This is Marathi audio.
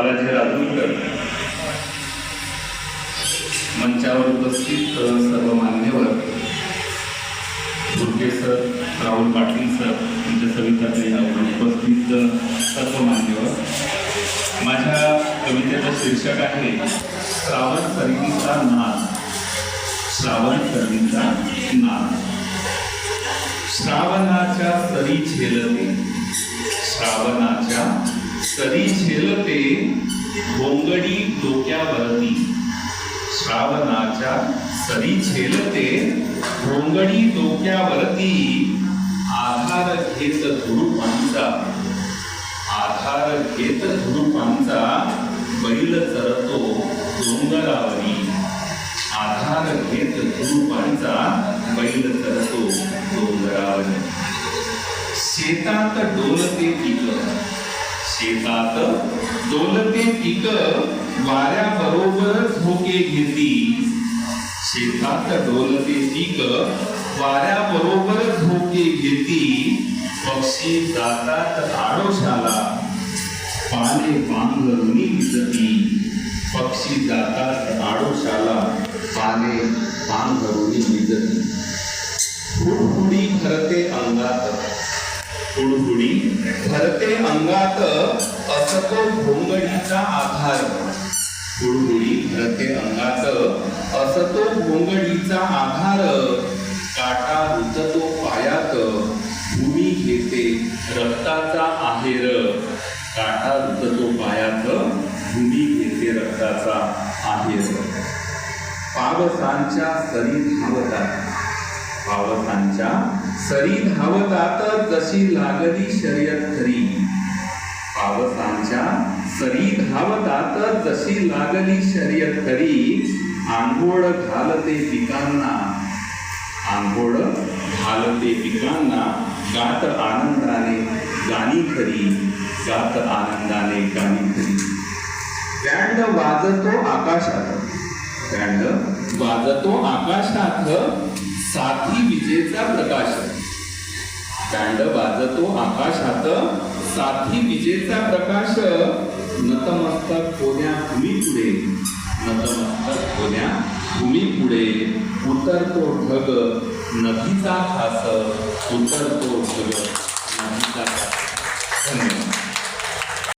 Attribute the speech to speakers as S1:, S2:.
S1: बालाजी राजूकर मंचावर उपस्थित सर्व मान्यवर दुर्गे सर राहुल पाटील सर तुमच्या सविताचे उपस्थित सर्व मान्यवर. माझ्या कवितेचं शीर्षक आहे श्रावण सर्गीचा नाद. श्रावण सर्गीचा नाद. श्रावणाच्या सरी झेलते श्रावणाच्या सरी झेलते गोंगडी डोक्यावरती. श्रावणाच्या सरी झेलते घोंगडी डोक्यावरती. आधार घेत धुरुपांचा आधार घेत धुरुपांचा बैल चरतो डोंगरावरी. आधार घेत धुरुपांचा बैल चरतो डोंगरावरी. शेतात डोलते पिकं. शेतात डोलते पीक वाऱ्याबरोबर झोके घेती. शेतात डोलते पीक वाऱ्याबरोबर झोके घेती. पक्षी जातात आडोशाला. पाने पांघरुणी विजती पक्षी जातात आडोशाला. पाने पांघरुणी विजती फुडफुडी खरते अंगात हुडहुडी भरते अंगात असतो भोंगडीचा आधार. हुडहुडी भरते अंगात असतो भोंगडीचा आधार. काटा रुजतो पायात भूमी घेते रक्ताचा आहेर. काटा रुजतो पायात भूमी घेते रक्ताचा आहेर. पावसांच्या सरी धावतात. पावसांच्या सरी धावतात जशी लागली शर्यत खरी पावसांच्या सरी धावतात जशी लागली शर्यत खरी आंघोळ घालते पिकांना. आंघोळ घालते पिकांना गात आनंदाने गाणी खरी गात आनंदाने गाणी खरी. बँड वाजतो आकाशात. बँड वाजतो आकाशात. साथी विजेचा प्रकाश. बँड वाजतो आकाशात. साथी विजेचा प्रकाश. नतमस्तक होण्या भूमीपुढे. नतमस्तक होण्या भूमीपुढे. उतरतो ढग. नदीचा खास. उतरतो ढग.